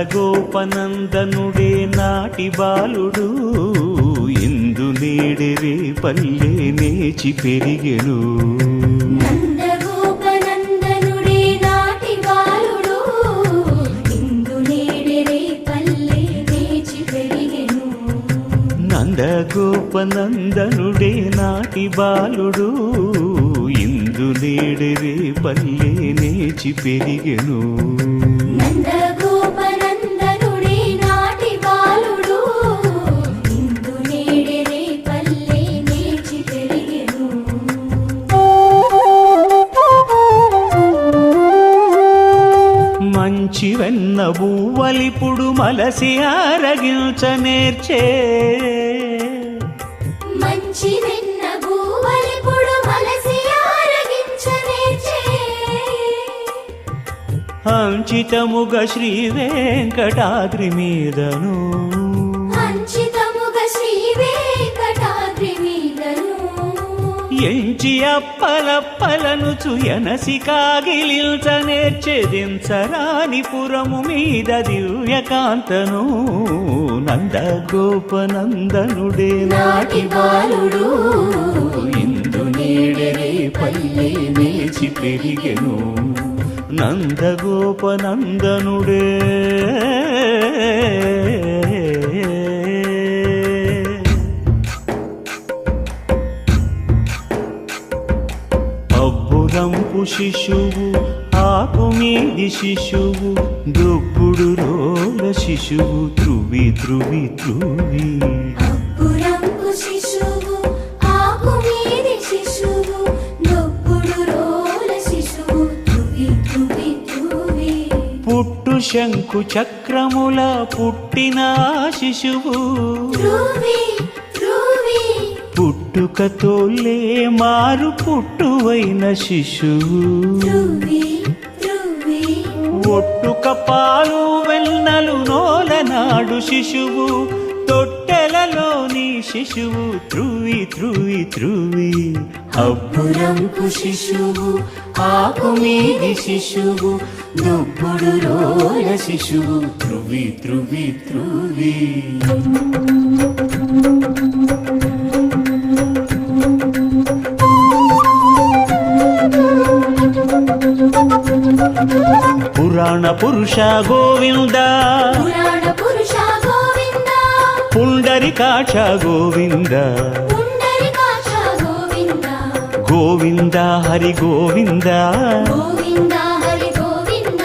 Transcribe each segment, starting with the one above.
నందగోపనందనుడే నాటి బాలుడు. ఇందు నేడెరే పల్లె నేచి పెరిగెను. నందగోపనందనుడే నాటి బాలుడు. ఇందు నేడెరే పల్లె నేచి పెరిగెను. బువ్వలిపుడు మలసి ఆరగించ నేర్చే. మంచి భూవలిపుడు మలసి అంచితముగ శ్రీ వెంకటాద్రి మీదను ఎంచి అప్పలప్పలను చుయనసి కాగిలిల్చ నేర్చెదించరాని పురము మీద దివ్యకాంతను నందగోపనందనుడే నాటి బాలుడు. ఇందు నేడరే పల్లె నేచి పెరిగెను నందగోపనందనుడే. అబ్బురంపు శిశువు ఆకు మీది శిశువు దుప్పుడు రోల శిశువు త్రువి త్రువి త్రువి శిశువు పుట్టు శంకు చక్రముల పుట్టిన శిశువు. పుట్టుకతోలే మారు పుట్టువైన శిశువు. ఒట్టుక పాలు వెన్నలు నోలనాడు శిశువు. తొట్టెలలోని శిశువు త్రువి త్రువి త్రువి అబ్బురంపు శిశువు ఆకు మీది శిశువు దుబ్బుడు రోల శిశువు. త్రువి త్రువి త్రువి పురుష గోవింద. పుండరికాక్ష గోవింద. గోవింద. గోవింద హరి గోవింద. గోవింద హరి గోవింద.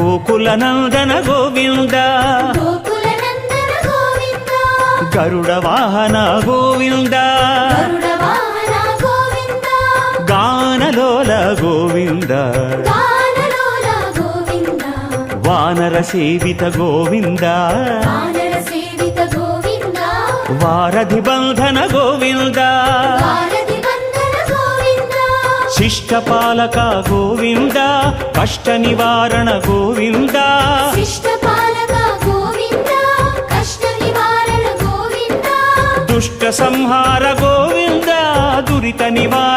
గోకుల నందన గోవింద. గరుడ వాహన గోవింద. గానలోల గోవింద. వానర సేవిత గోవింద. వారధి బంధన గోవింద. భారతి వందన గోవింద. శిష్ట పాలక గోవింద. కష్ట నివారణ గోవింద. శిష్ట పాలక గోవింద. కష్ట నివారణ గోవింద. దుష్ట సంహార గోవింద. దురిత నివారణ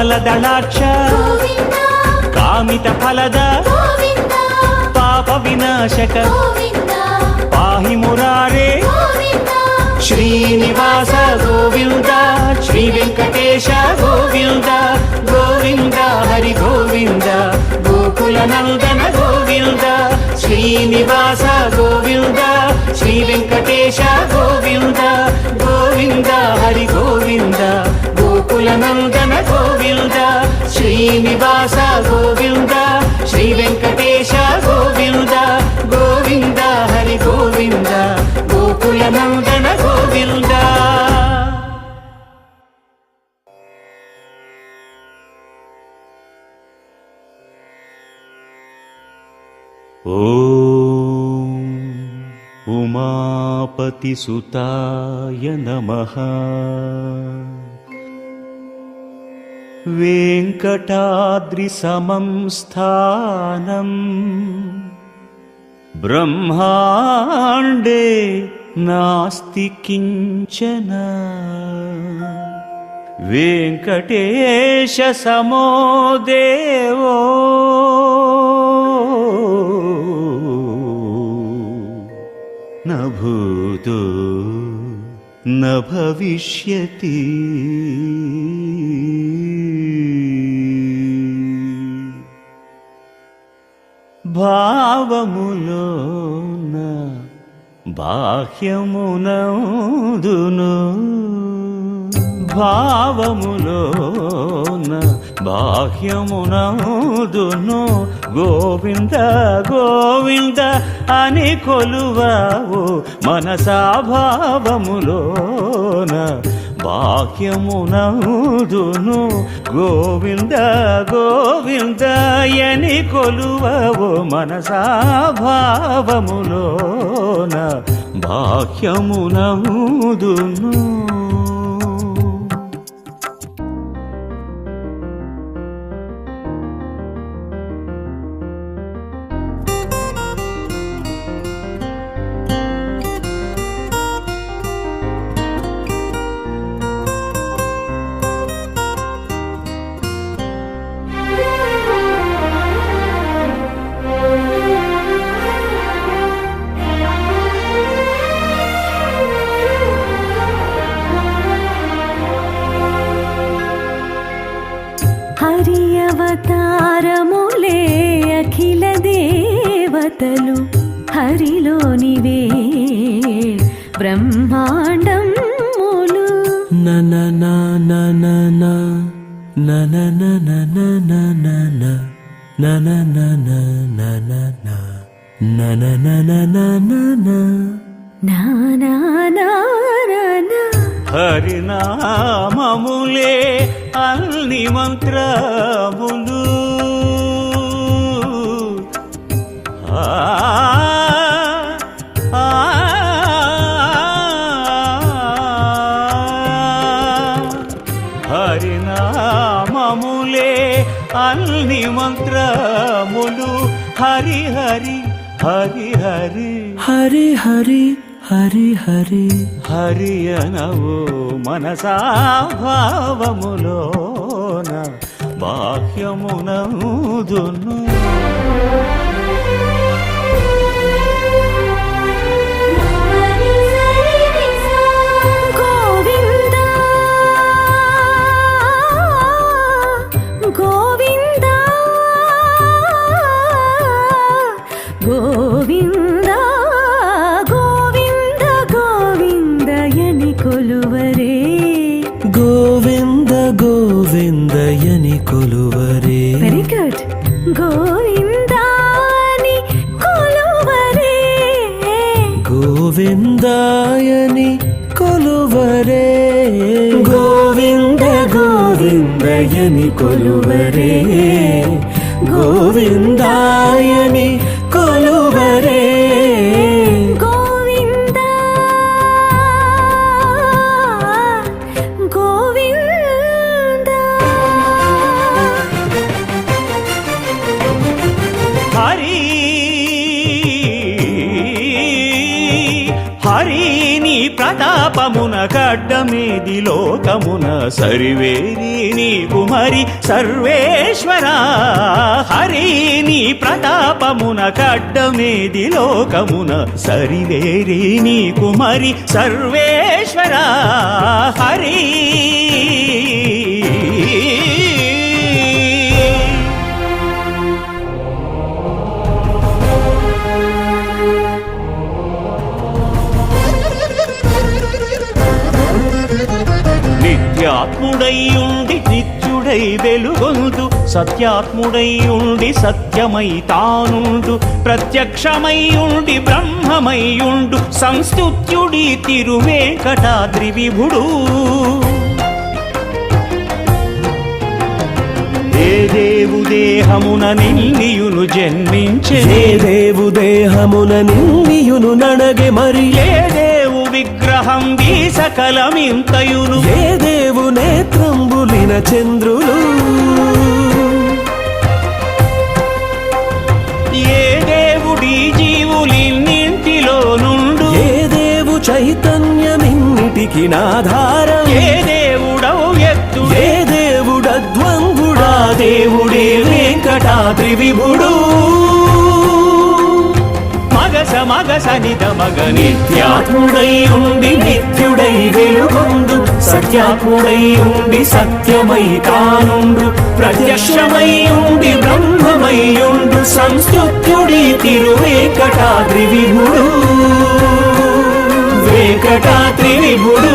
కమల దళాక్ష కామిత ఫలద పాప వినాశక పాహి మురారే శ్రీనివాస గోవింద శ్రీ వెంకటేశ గోవింద గోవింద హరి గోవింద గోకుల నందన గోవింద శ్రీనివాస గోవింద శ్రీ వెంకటేశ గోవింద గోవింద హరి గోవింద మూలనందన గోవింద శ్రీనివాస గోవింద శ్రీ వెంకటేశ గోవింద గోవింద హరి గోవింద గోకులనందన గోవింద. ఉమాపతి సుతాయ నమః. वेङ्कटाद्रिसमं स्थानम् ब्रह्माण्डे नास्ति किञ्चन वेङ्कटेशसमो देवो न भूतो न भविष्यति భావములోన బాహ్యమునందును. భావములోన బాహ్యమునందును. గోవింద గోవింద అని కొలువావు మనసా భావములోన బాహ్యమునందును గోవింద గోవిందయని కొలువవు మనసా భావములోన బాహ్యమునందును అన్ని మంత్రములు హరి హరి హరి హరి. హరి హరి హరి హరి. హరి అనవు మనసా భావములోన బాహ్యమునందును ഗോവിന്ദായനി കൊലുവരേ ഗോവിന്ദ ഗോവിന്ദയനി കൊലുവരേ ഗോവിന്ദായനി കൊലുവരേ లోకమున సరివేరి నీ కుమరి సర్వేశ్వర. హరి నీ ప్రతాపమున కడ్డమేది లోకమున సరివేరి నీ కుమరి సర్వేశ్వర. హరి సత్యాత్ముడై ఉండి సత్యమై తానుండు ప్రత్యక్షమై ఉండి బ్రహ్మమై ఉండు సంస్తుత్యుడి తిరువేంకటాద్రి విభుడు దేవు దేహమున నిన్నియును జన్మించే దేవు దేహమున నిన్నియును నడగే మరి ఏ దేవు అనుగ్రహం ఈ సకలమింతయును ఏ దేవు నేత్రంబులిన చంద్రులు. నాధారం ఏ దేవుడవు ఎత్తు? ఏ దేవుడద్వంగుడా దేవుడే వెంకటాద్రి విభుడు మగస మగస నిద మగని నిత్యాత్ముడై ఉండి నిత్యుడై వెలుగొందు. సత్యాత్ముడై ఉండి సత్యమై కానుండు. ప్రత్యక్షమై ఉండి బ్రహ్మమై ఉండు. సంస్తుత్యుడి తిరువేంకటాద్రి విభుడు వెంకటాద్రి విభుడు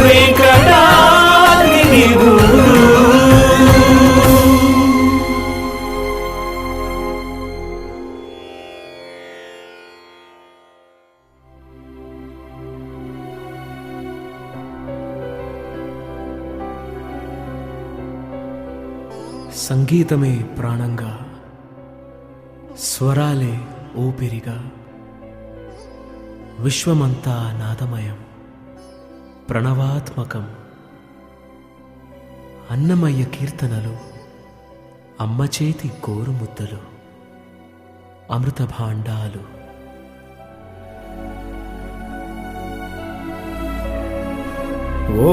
వెంకటాద్రి విభుడు సంగీతమే ప్రాణంగా స్వరాలే ఊపిరిగా. విశ్వమంతా నాదమయం ప్రణవాత్మకం. అన్నమయ్య కీర్తనలు అమ్మ చేతి గోరుముద్దలు అమృత భాండాలు ఓ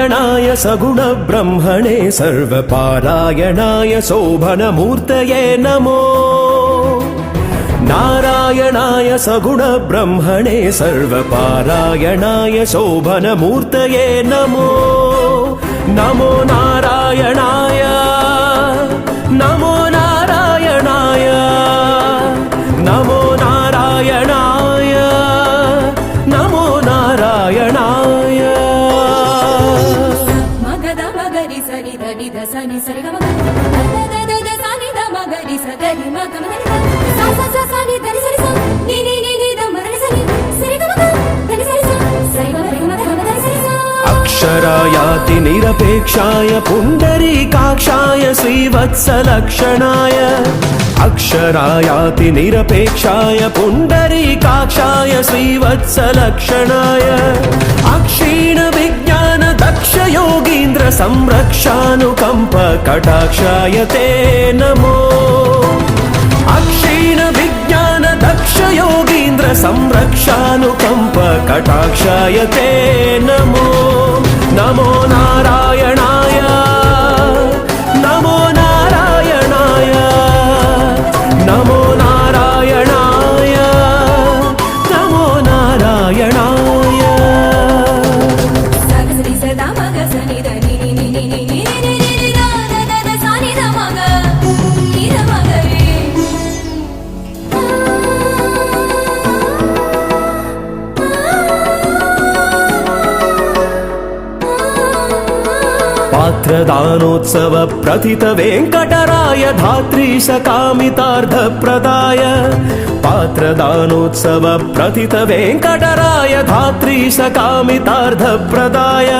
నారాయణాయ సగుణ బ్రహ్మణే సర్వపారాయణాయ శోభనమూర్తయే నమో. నారాయణాయ సగుణ బ్రహ్మణే సర్వపారాయణాయ శోభనమూర్తయే నమో. నమో నారాయణాయ. నమో अक्षरायाति निरपेक्षाय पुण्डरीकाक्षाय श्रीवत्सलक्षणाय अक्षरायाति निरपेक्षाय पुण्डरीकाक्षाय श्रीवत्सलक्षणाय अक्षीण विज्ञान दक्ष योगीन्द्र संरक्षानुकम्प कटाक्षाय ते नमो अक्षीण विज्ञान दक्ष योगीन्द्र संरक्षानुकम्प कटाक्षाय ते नमो నమో నారాయణాయ. నమో నారాయణాయ. నమో दानोत्सव प्रथित वेङ्कटराय धात्रीश कामितार्थप्रदाय पात्रदानोत्सव प्रथित वेङ्कटराय धात्रीश कामितार्थप्रदाय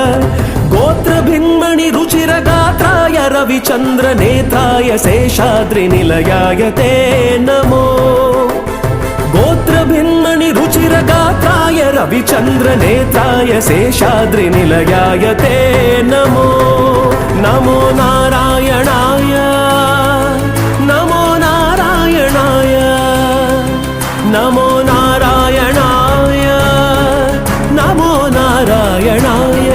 गोत्रभिन्मणि रुचिरगात्राय रविचन्द्रनेत्राय शेषाद्रिनिलयाय ते नमो भिन्मणि रुचिरगात्राय रविचन्द्रनेत्राय शेषाद्रिनिलयाय ते नमो नमो नारायणाय नमो नारायणाय नमो नारायणाय नमो नारायणाय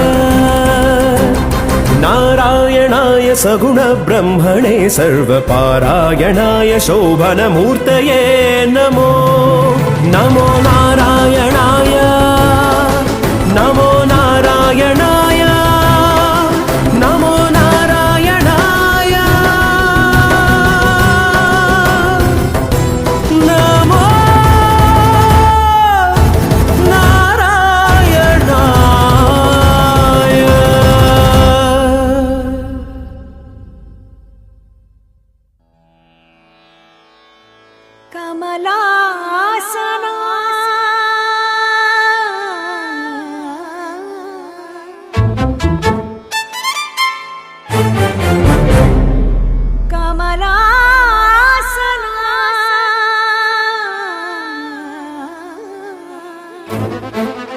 नारायणाय सगुणब्रह्मणे सर्वपारायणाय शोभनमूर्तये नमो Namo Nara. Müzik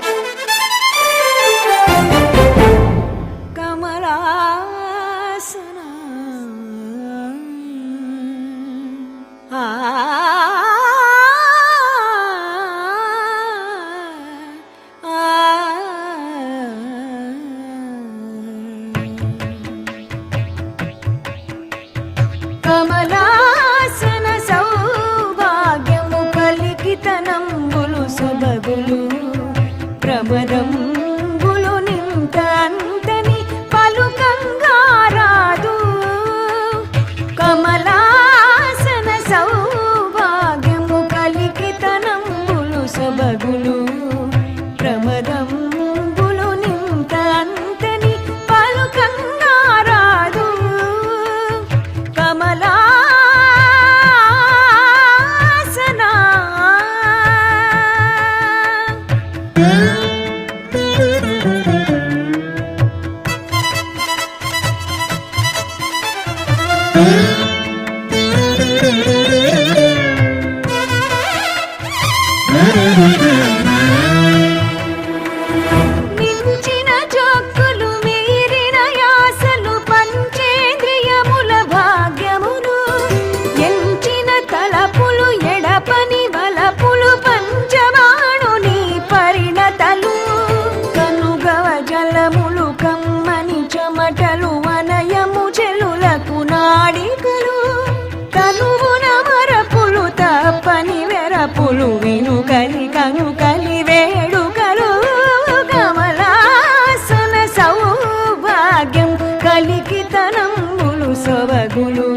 సౌభాగ్యం కలికితనంబులు సొబగులు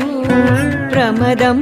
ప్రమదం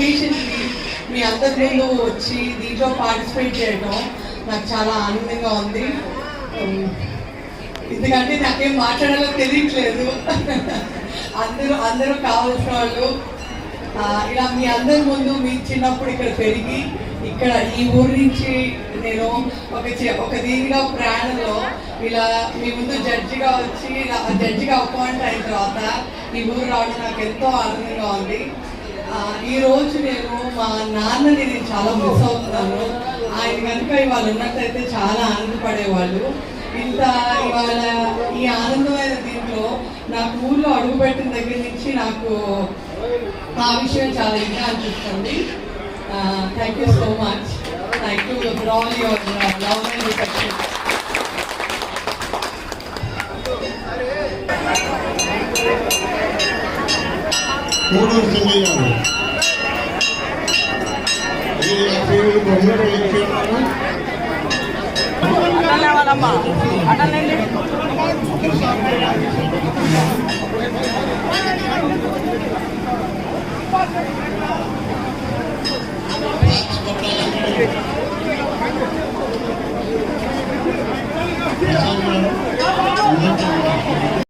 ఒకేషన్కి మీ అందరి ముందు వచ్చి దీంట్లో పార్టిసిపేట్ చేయడం నాకు చాలా ఆనందంగా ఉంది. ఎందుకంటే నాకేం మాట్లాడాలో తెలియట్లేదు. అందరూ అందరూ కావాల్సిన వాళ్ళు. ఇలా మీ అందరి ముందు మీ చిన్నప్పుడు ఇక్కడ పెరిగి ఇక్కడ ఈ ఊరు నుంచి నేను ఒక ఒక దీనిగా ప్రయాణంలో ఇలా మీ ముందు జడ్జిగా వచ్చి జడ్జిగా అపాయింట్ అయిన తర్వాత ఈ ఊరు రావడం నాకు ఎంతో ఆనందంగా ఉంది. ఈరోజు ఈ రోజు నేను మా నాన్నని నేను చాలా మిస్ అవుతున్నాను. ఆయన కనుక ఇవాళ ఉన్నట్టయితే చాలా ఆనందపడేవాళ్ళు. ఇంత ఇవాళ ఈ ఆనందమైన దీంట్లో నాకు ఊళ్ళో అడుగుపెట్టిన దగ్గర నుంచి నాకు ఆ విషయం చాలా ఇంకా అనిపిస్తుంది. Thank you so much thank you for all your love and affection Gudur சிங்கையார் Thank you.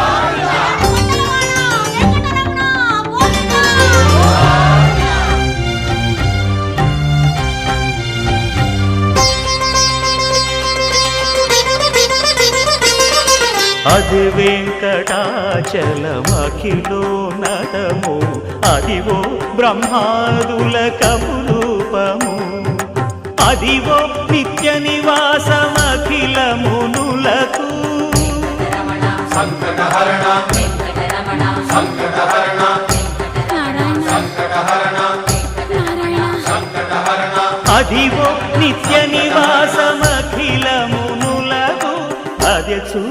అది వెంకటాచలమఖిలో నటము. అదివో బ్రహ్మాదుల కపురూపము. అదివో నిత్య నివాసమఖిల మునులకు. అదివో నిత్య నివాసమఖిల మునులకు. అదే చూడుడు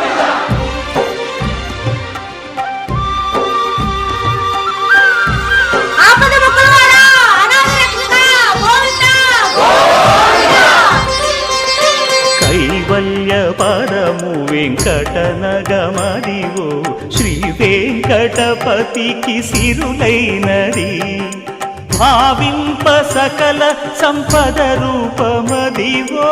శ్రీ వెంకటపతికి సిరులైనది. భావింప సకల సంపద రూపమదివో.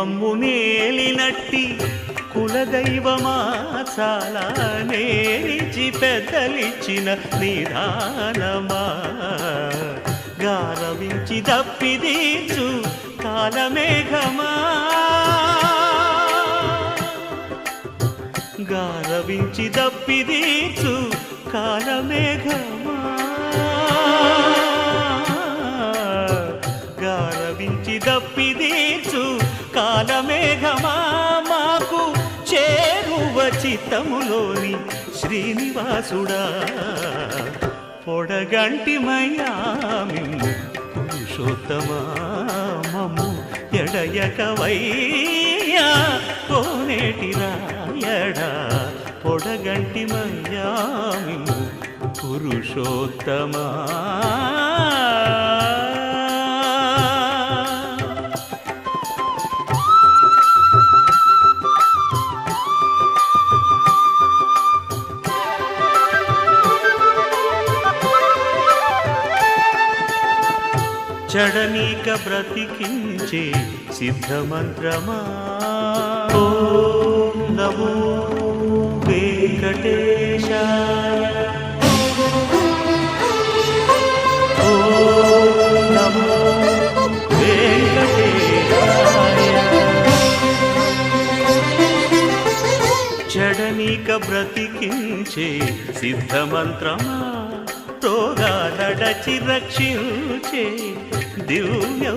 మమ్ము నేలినట్టి కులదైవమా చాలా నేరిచి పెద్దలిచ్చిన నిదానమా. గారవించి దప్పిదీచు కాలమేఘమా. గారవించి దప్పిదీచు కాలమేఘమా. మేఘమా మాకు చేరువ చిత్తములోని శ్రీనివాసుడా. పొడగంటిమయ్యా మిమ్ము పురుషోత్తమా మమ్ము ఎడయకవయ్యా. కోనేటి రాయడా పొడగంటి మయామిమ్ము పురుషోత్తమా. జడనీక బ్రతికించే సిద్ధమంత్రమా? ఓం నమో వెంకటేశాయ. ఓం నమో వెంకటేశాయ. చడనీక బ్రతికించే సిద్ధమంత్రమా? రోగాలడచి రక్షించే 留了